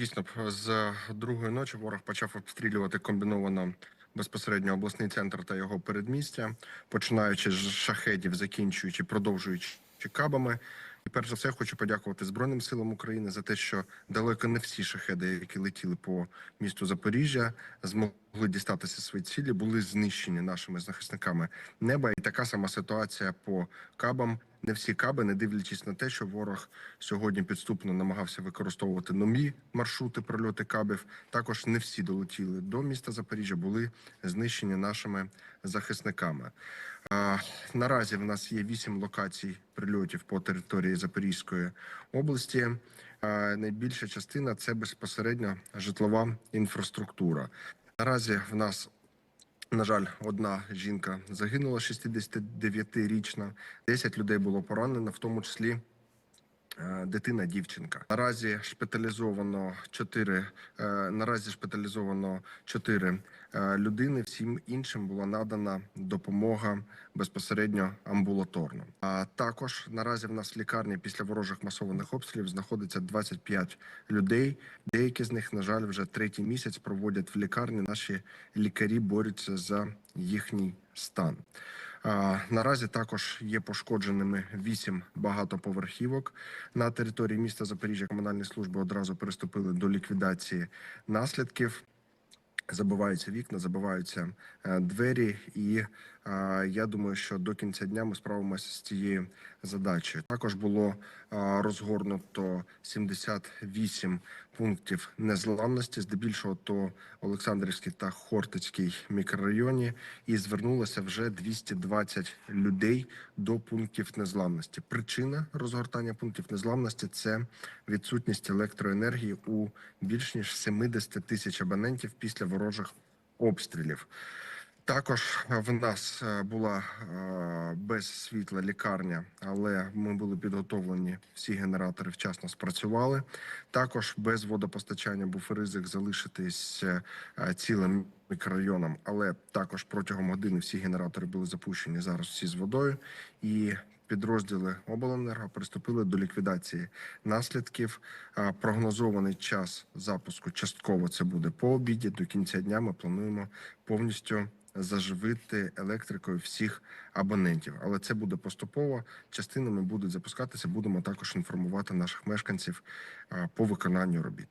Дійсно, з другої ночі ворог почав обстрілювати комбіновано безпосередньо обласний центр та його передмістя, починаючи з шахедів, закінчуючи, продовжуючи кабами. І перш за все хочу подякувати Збройним силам України за те, що далеко не всі шахеди, які летіли по місту Запоріжжя, змогли дістатися свої цілі, були знищені нашими захисниками неба. І така сама ситуація по кабам. Не всі каби, не дивлячись на те, що ворог сьогодні підступно намагався використовувати нові маршрути прольоти кабів. Також не всі долетіли до міста Запоріжжя, були знищені нашими захисниками. Наразі в нас є вісім локацій прильотів по території Запорізької області. Найбільша частина це безпосередньо житлова інфраструктура. Наразі в нас на жаль, одна жінка загинула 69-річна, 10 людей було поранено, в тому числі е, дитина, дівчинка. Наразі шпиталізовано 4, наразі шпиталізовано 4 людини. Всім іншим була надана допомога безпосередньо амбулаторно. А також наразі в нас в лікарні після ворожих масованих обстрілів знаходиться 25 людей. Деякі з них, на жаль, вже третій місяць проводять в лікарні. Наші лікарі борються за їхній стан. Наразі також є пошкодженими вісім багатоповерхівок на території міста Запоріжжя. Комунальні служби одразу приступили до ліквідації наслідків. Забиваються вікна, забиваються е, двері, і е, я думаю, що до кінця дня ми справимося з цією задачею. Також було е, розгорнуто 78 пунктів незламності, здебільшого то Олександрівський та Хортицький мікрорайоні, і звернулося вже 220 людей до пунктів незламності. Причина розгортання пунктів незламності це відсутність електроенергії у більш ніж 70 тисяч абонентів після ворожих обстрілів. Також в нас е, була е, без світла лікарня, але ми були підготовлені. Всі генератори вчасно спрацювали. Також без водопостачання був ризик залишитись е, цілим мікрорайоном, але також протягом години всі генератори були запущені зараз. Всі з водою і. Підрозділи обленерго приступили до ліквідації наслідків. Прогнозований час запуску частково це буде по обіді. До кінця дня ми плануємо повністю заживити електрикою всіх абонентів, але це буде поступово. Частинами будуть запускатися. Будемо також інформувати наших мешканців по виконанню робіт.